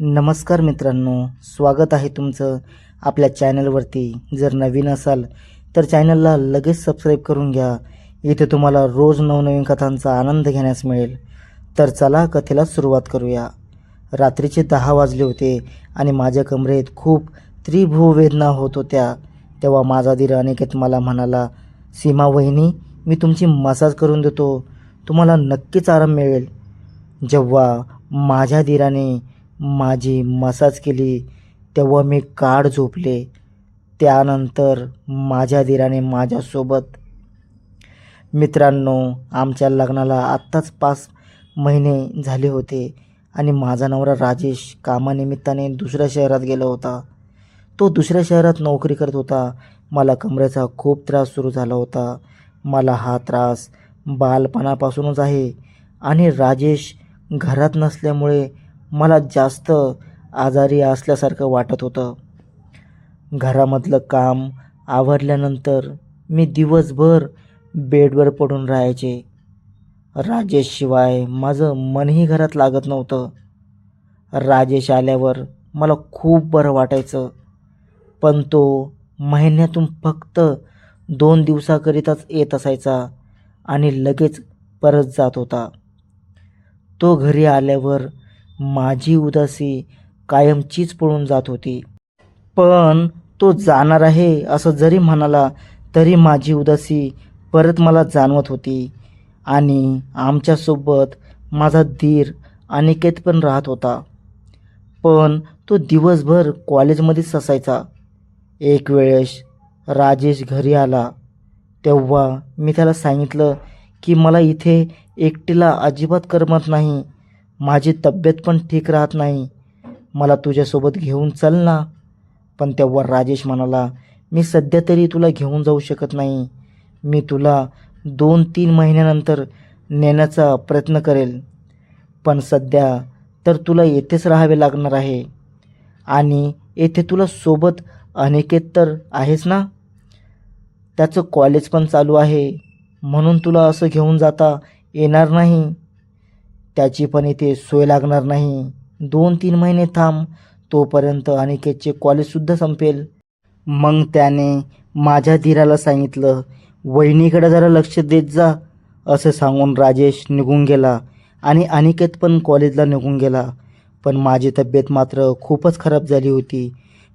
नमस्कार मित्रांनो स्वागत आहे तुमचं आपल्या चॅनलवरती. जर नवीन असाल तर चॅनलला लगेच सबस्क्राईब करून घ्या. इथे तुम्हाला रोज नवनवीन कथांचा आनंद घेण्यास मिळेल. तर चला कथेला सुरुवात करूया. रात्रीचे दहा वाजले होते आणि माझ्या कमरेत खूप त्रिभुवेदना होत होत्या. तेव्हा माझा धीर अनिकेत मला म्हणाला सीमा वहिनी मी तुमची मसाज करून देतो. तुम्हाला नक्कीच आराम मिळेल. जेव्हा माझ्या धीराने माझी मसाज केली तेव्हा मी काढ झोपले. त्यानंतर माझ्या धीराने माझ्यासोबत मित्रांनो आमच्या लग्नाला आत्ताच पाच महिने झाले होते आणि माझा नवरा राजेश कामानिमित्ताने दुसऱ्या शहरात गेला होता. तो दुसऱ्या शहरात नोकरी करत होता. मला कमरेचा खूप त्रास सुरू झाला होता. मला हा त्रास बालपणापासूनच आहे आणि राजेश घरात नसल्यामुळे मला जास्त आजारी असल्यासारखं वाटत होतं. घरामधलं काम आवरल्यानंतर मी दिवसभर बेडवर पडून राहायचे. राजेशशिवाय माझं मनही घरात लागत नव्हतं. राजेश आल्यावर मला खूप बरं वाटायचं. पण तो महिन्यातून फक्त दोन दिवसाकरिताच येत असायचा आणि लगेच परत जात होता. तो घरी आल्यावर माझी उदासी कायमचीच पळून जात होती. पण तो जाणार आहे असं जरी म्हणाला तरी माझी उदासी परत मला जाणवत होती. आणि आमच्यासोबत माझा धीर अनिकेत पण राहत होता. पण तो दिवसभर कॉलेजमध्येच असायचा एक वेळेस राजेश घरी आला. तेव्हा मी त्याला सांगितलं की मला इथे एकटीला अजिबात करमत नाही. माझी तब्येत पण ठीक राहत नाही. मला तुझ्यासोबत घेऊन चल ना. पण तेव्हा राजेश म्हणाला मी सध्या तरी तुला घेऊन जाऊ शकत नाही. मी तुला दोन तीन महिन्यानंतर नेण्याचा प्रयत्न करेल. पण सध्या तर तुला येथेच राहावे लागणार आहे. आणि येथे तुला सोबत अनेकेत तर आहेच ना? त्याचं कॉलेज पण चालू आहे. म्हणून तुला असं घेऊन जाता येणार नाही. त्याची पण इथे सोय लागणार नाही. दोन तीन महिने थांब तोपर्यंत अनिकेतचे कॉलेजसुद्धा संपेल. मग त्याने माझ्या धीराला सांगितलं वहिनीकडे जरा लक्ष देत जा असं सांगून राजेश निघून गेला आणि अनिकेत पण कॉलेजला निघून गेला. पण माझी तब्येत मात्र खूपच खराब झाली होती.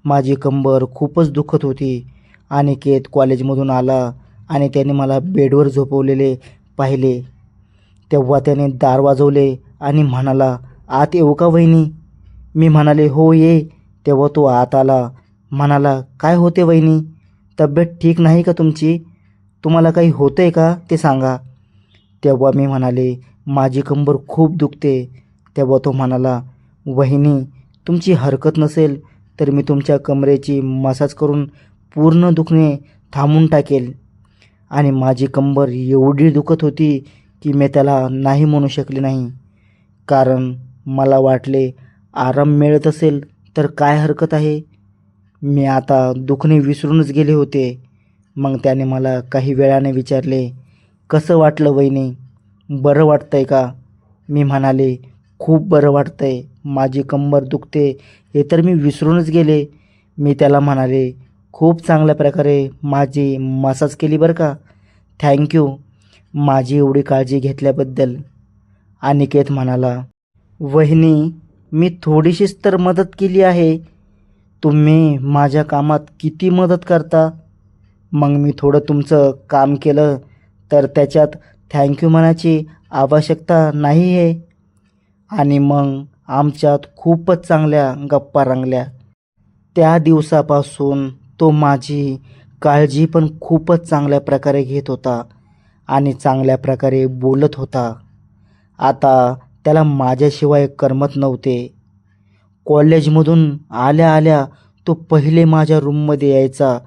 माझी कंबर खूपच दुखत होती. अनिकेत कॉलेजमधून आला आणि त्याने मला बेडवर झोपवलेले पाहिले. तेव्हा त्याने दार वाजवले आणि म्हणाला आत येऊ का वहिनी? मी म्हणाले हो ये. तेव्हा तो आत आला म्हणाला काय होते वहिनी? तब्येत ठीक नाही का तुमची? तुम्हाला काही होतं आहे का ते सांगा. तेव्हा मी म्हणाले माझी कंबर खूप दुखते. तेव्हा तो म्हणाला वहिनी तुमची हरकत नसेल तर मी तुमच्या कमरेची मसाज करून पूर्ण दुखणे थांबून टाकेल. आणि माझी कंबर एवढी दुखत होती की मी त्याला नाही म्हणू शकले नाही. कारण मला वाटले आराम मिळत असेल तर काय हरकत आहे? मी आता दुखणे विसरूनच गेले होते. मग त्याने मला काही वेळाने विचारले कसं वाटलं वहिनी? बरं वाटतंय का? मी म्हणाले खूप बरं वाटतंय. माझी कंबर दुखते हे तर मी विसरूनच गेले. मी त्याला म्हणाले खूप चांगल्या प्रकारे माझी मसाज केली बरं का? थँक्यू. माझी एवढी काळजी घेतल्याबद्दल अनिकेत म्हणाला वहिनी मी थोडीशीच तर मदत केली आहे. तुम्ही माझ्या कामात किती मदत करता? मग मी थोडं तुमचं काम केलं तर त्याच्यात थँक्यू म्हणायची आवश्यकता नाही आहे. आणि मग आमच्यात खूपच चांगल्या गप्पा रंगल्या. त्या दिवसापासून तो माझी काळजी पण खूपच चांगल्या प्रकारे घेत होता. आणि चांगल्या प्रकारे बोलत होता. आता त्याला माझ्याशिवाय करमत नव्हते. कॉलेजमधून आल्या आल्या तो पहिले माझ्या रूममध्ये यायचा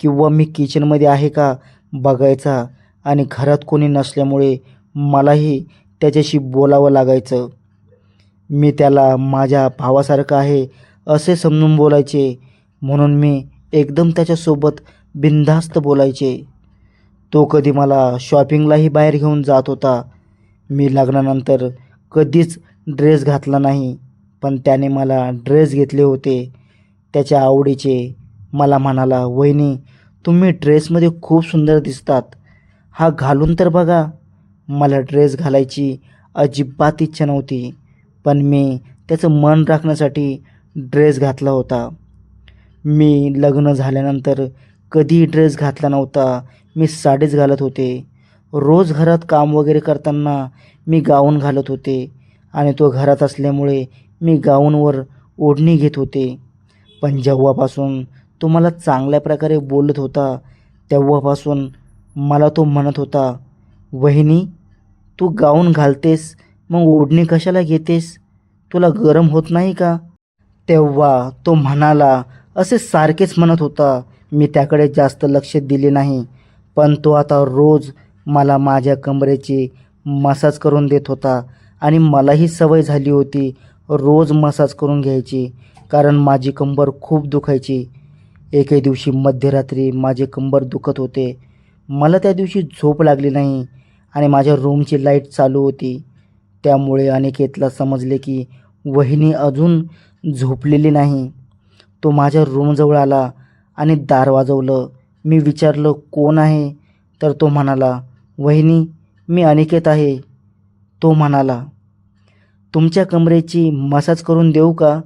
किंवा मी किचनमध्ये आहे का बघायचा आणि घरात कोणी नसल्यामुळे मलाही त्याच्याशी बोलावं लागायचं. मी त्याला माझ्या भावासारखं आहे असे समजून बोलायचे म्हणून मी एकदम त्याच्यासोबत बिनधास्त बोलायचे. तो कधी मला शॉपिंगलाही बाहेर घेऊन जात होता. मी लग्नानंतर कधीच ड्रेस घातला नाही पण त्याने मला ड्रेस घेतले होते. त्याच्या आवडीचे मला म्हणाला वहिनी तुम्ही ड्रेसमध्ये खूप सुंदर दिसतात. हा घालून तर बघा. मला ड्रेस घालायची अजिबात इच्छा नव्हती पण मी त्याचं मन राखण्यासाठी ड्रेस घातला होता. मी लग्न झाल्यानंतर कधी ड्रेस घातला नव्हता. मी साडीच घालत होते. रोज घरात काम वगैरे करताना मी गाऊन घालत होते आणि तो घरात असल्यामुळे मी गाऊनवर ओढणी घेत होते. पण जेव्हापासून तो मला चांगल्या प्रकारे बोलत होता तेव्हापासून मला तो म्हणत होता वहिनी तू गाऊन घालतेस मग ओढणी कशाला घेतेस? तुला गरम होत नाही का? तेव्हा तो म्हणाला असे सारखेच म्हणत होता मी त्याकडे जास्त लक्ष दिले नाही पण तो आता रोज मला माझ्या कमरेची मसाज करून देत होता आणि मलाही सवय झाली होती रोज मसाज करून घ्यायची कारण माझी कंबर खूप दुखायची. एके दिवशी मध्यरात्री माझे कंबर दुखत होते. मला त्या दिवशी झोप लागली नाही आणि माझ्या रूमची लाइट चालू होती. त्यामुळे अनिकेतला समजले की वहिनी अजून झोपलेली नाही. तो माझ्या रूमजवळ आला आणि दार वाजवलं. मी विचारलं कोण आहे? तर तो म्हणाला वहिनी मी अनिकेत आहे. तो म्हणाला तुमच्या कमरेची मसाज करून देऊ का?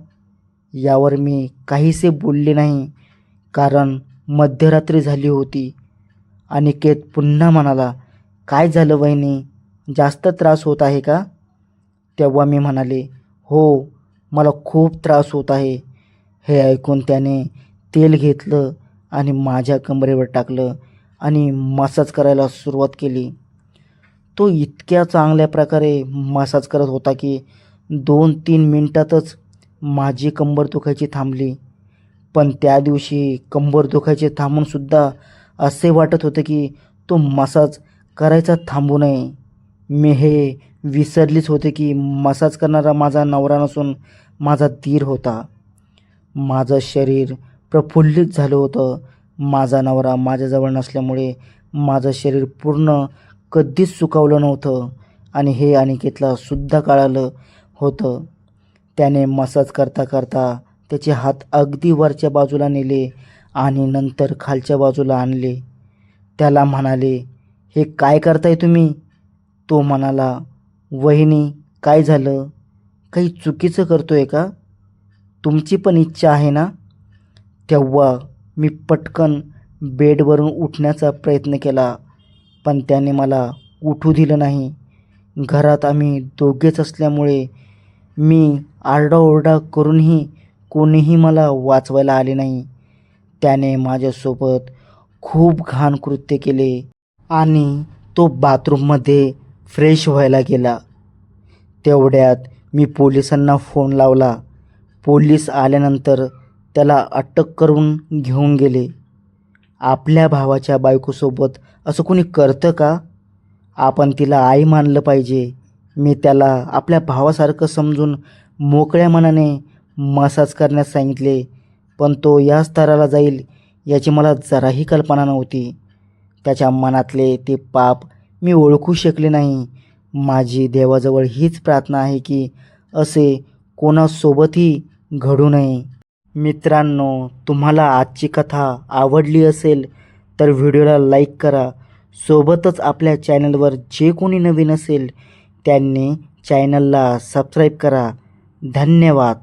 यावर मी काहीसे बोलले नाही कारण मध्यरात्री झाली होती. अनिकेत पुन्हा म्हणाला काय झालं वहिनी? जास्त त्रास होत आहे का? तेव्हा मी म्हणाले हो मला खूप त्रास होत आहे. हे ऐकून त्याने तेल घेतलं आणि माझ्या कमरेवर टाकलं आणि मसाज करायला सुरुवात केली. तो इतक्या चांगल्या प्रकारे मसाज करत होता की दोन तीन मिनटातच माझी कंबर दुखायची थांबली. पण त्या दिवशी कंबर दुखायचे थांबूनसुद्धा असे वाटत होते की तो मसाज करायचा थांबू नये. मी हे विसरलीच होते की मसाज करणारा माझा नवरा नसून माझा धीर होता. माझं शरीर प्रफुल्लित झालं होतं. माझा नवरा माझ्याजवळ नसल्यामुळे माझं शरीर पूर्ण कधीच सुकावलं नव्हतं आणि हे अनिकेतला सुद्धा कळालं होतं. त्याने मसाज करता करता त्याचे हात अगदी वरच्या बाजूला नेले आणि नंतर खालच्या बाजूला आणले. त्याला म्हणाले हे काय करताय तुम्ही? तो म्हणाला वहिनी काय झालं? काही चुकीचं करतोय का? तुमची पण इच्छा आहे ना? तेव्हा मी पटकन बेडवरून उठण्याचा प्रयत्न केला पण त्याने मला उठू दिलं नाही. घरात आम्ही दोघेच असल्यामुळे मी आरडाओरडा करूनही कोणीही मला वाचवायला आले नाही. त्याने माझ्यासोबत खूप घाण कृत्य केले आणि तो बाथरूममध्ये फ्रेश व्हायला गेला. तेवढ्यात मी पोलिसांना फोन लावला. पोलीस आल्यानंतर त्याला अटक करून घेऊन गेले. आपल्या भावाच्या बायकोसोबत असं कोणी करतं का? आपण तिला आई मानलं पाहिजे. मी त्याला आपल्या भावासारखं समजून मोकळ्या मनाने मसाज करण्यास सांगितले पण तो या स्तराला जाईल याची मला जराही कल्पना नव्हती. त्याच्या मनातले ते पाप मी ओळखू शकले नाही. माझी देवाजवळ हीच प्रार्थना आहे की असे कोणासोबतही घडू नये. मित्रांनो तुम्हाला आजची कथा आवडली असेल तर व्हिडिओला लाईक करा. सोबतच आपल्या चॅनलवर जे कोणी नवीन असेल त्यांनी चॅनलला सबस्क्राईब करा. धन्यवाद.